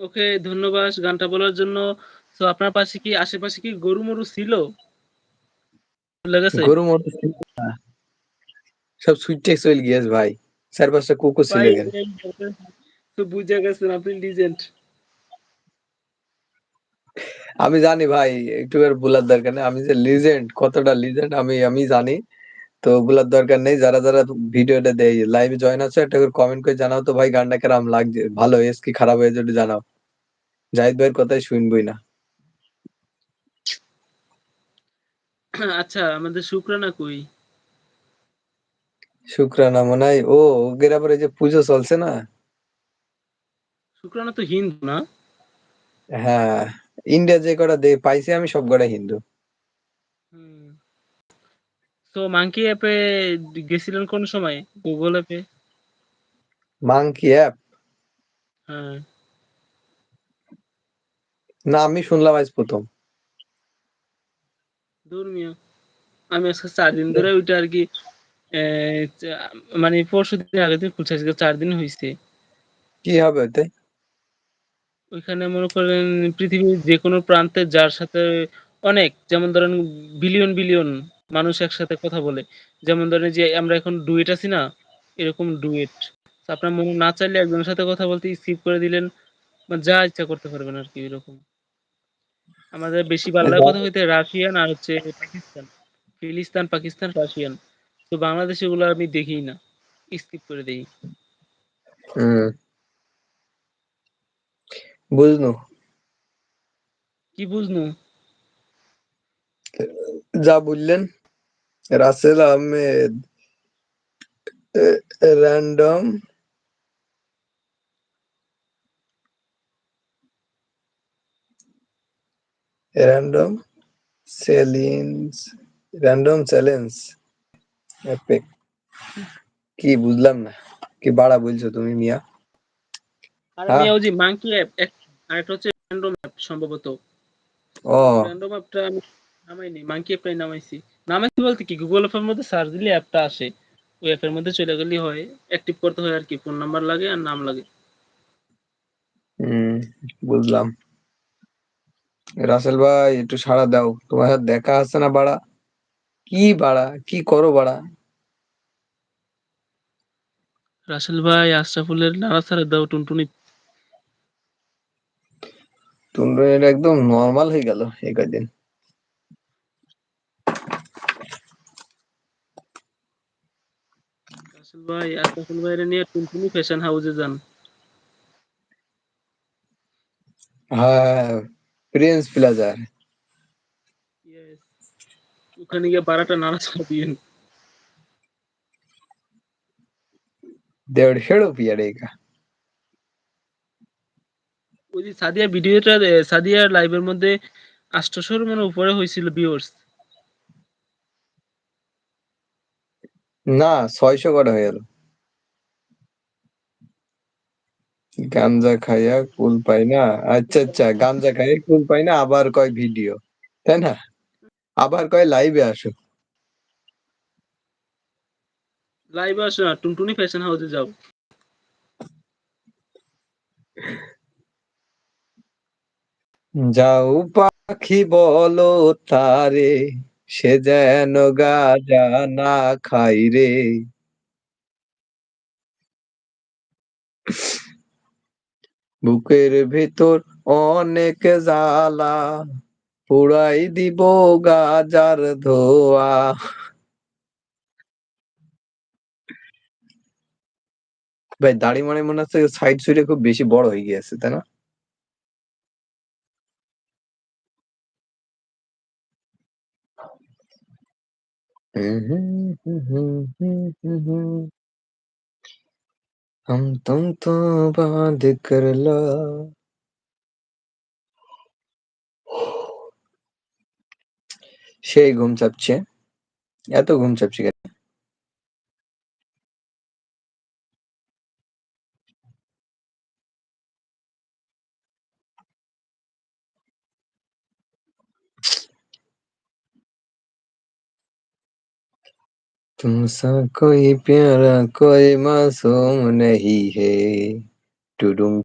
ওকে ধন্যবাদ গানটা বলার জন্য। তো আপনার পাশে কি আশেপাশে কি ছিল? চলে গরু-মরু ছিল না। সব ছুইট্টা চইল গিয়েছে ভাই। ৪-৫ টা কুকুর ছিল। তো বুইঝা গেছেন আপনি লিজেন্ড। আমি জানি ভাই একটু আর বলার দরকার নেই। আমি যে লিজেন্ড কতটা লিজেন্ড আমি আমি জানি। তো বলার দরকার নেই। যারা, যারা ভিডিওটা দেয় লাইভে জয়েন আছো একটা করে কমেন্ট করে জানাও তো ভাই গানটা কেরাম লাগছে। ভালো হয়েছে কি খারাপ হয়েছে একটু জানাও। জাহিদ ভাইয়ের কথাই শুনবই না। আচ্ছা আমাদের শুকরানা কই? শুকরানা মনে হয় ও ওদের আবার যে পুজো চলছে না? শুকরানা তো হিন্দু না? হ্যাঁ, ইন্ডিয়া যে কটা পাইছি আমি সব কটাই হিন্দু। তো মাঙ্কি অ্যাপে গেছিলেন কোন সময়? গুগল অ্যাপে? Monkey app? হ্যাঁ। না আমি শুনলাম আজ ১ম। ধুর মিয়া। আমি আজকে ৪ দিন ধরে ওইটা আরকি অ্যা চা মানে পরশুদিন আগের দিন খুলছি আজকে ৪ দিন হইছে। কি হবে ওতে? ওইখানে মনে করেন পৃথিবীর যেকোনো প্রান্তে যার সাথে অনেক যেমন ধরেন বিলিয়ন, বিলিয়ন মানুষ একসাথে কথা বলে। যেমন ধরেন যে আমরা এখন ডুয়েট আছি না? এরকম ডুয়েট। আপনার মনে না চাইলে একজনের সাথে কথা বলতে স্কিপ করে দিলেন। বা যা ইচ্ছা করতে পারবেন আরকি এরকম। আমাদের বেশি ভালো লাগে কথা কইতে রাশিয়ান আর হচ্ছে পাকিস্তান। ফিলিস্তান, পাকিস্তান, রাশিয়ান। তো বাংলাদেশে এগুলো আমি দেখিই না। স্কিপ করে দেই। হুম। বুঝনু। কি বুঝনু? যা বললেন। রাসেল আহমেদ। র‍্যান্ডম র‍্যান্ডম সেলিনস র‍্যান্ডম চ্যালেঞ্জ কি বুঝলাম না। কি বাড়া বলছো তুমি মিয়া? আরে? মিয়া মাঙ্কি অ্যাপ আরেকটা হচ্ছে র‍্যান্ডম অ্যাপ সম্ভবত। ও। র‍্যান্ডম অ্যাপটা নামাইনি। মাঙ্কি অ্যাপটাই নামাইছি। নামাইছি বলতে কি গুগল অ্যাপের মধ্যে সার্চ দিলে অ্যাপটা আসে। ওই অ্যাপের মধ্যে চলে গেলেই হয়। অ্যাক্টিভ করতে হয় আরকি। ফোন নাম্বার লাগে আর নাম লাগে। হুম, বুঝলাম। রাসেল ভাই একটু সাড়া দাও। তোমার সাথে দেখা আছে না বাড়া? কি বাড়া? কি করো বাড়া? রাসেল ভাই আশরাফুলের নাড়াচাড়া দাও টুনটুনি। টুনটুনির একদম নরমাল হয়ে গেল এই কয়দিন। আসল ভাই আশরাফুল ভাইরে নিয়ে টুনটুনি ফ্যাশন হাউসে যান। হ্যাঁ প্রিন্স ওখানে গিয়ে বারাটা রেখা ওই যে সাদিয়া ভিডিওটা সাদিয়ার লাইভের মধ্যে আষ্টশোর মানে উপরে হয়েছিল ভিউয়ার্স না ৬০০ করা হয়ে গেল। গাঞ্জা খাইয়া কুল পাই না। আচ্ছা, আচ্ছা গাঞ্জা খাইয়া কুল পাই না আবার কয় ভিডিও। তাই না? আবার কয় লাইভে আসো। লাইভে আসো না, টুনটুনি ফ্যাশন হাউসে যাও। যাও পাখি বলো তারে সে যেন গাঁজা না খাই রে। বুকের ভেতর অনেক জ্বালা পুড়াই দিব গাজার ধোয়া ভাই দাড়ি মানে মনে হচ্ছে সাইড সুইডে খুব বেশি বড় হয়ে গিয়েছে, তাই না? हम तुम तो आबाद कर ला। शेर गुम सबचे या तो गुम सबचे तुमसा कोई प्यारा कोई मासूम नहीं है। टुडुम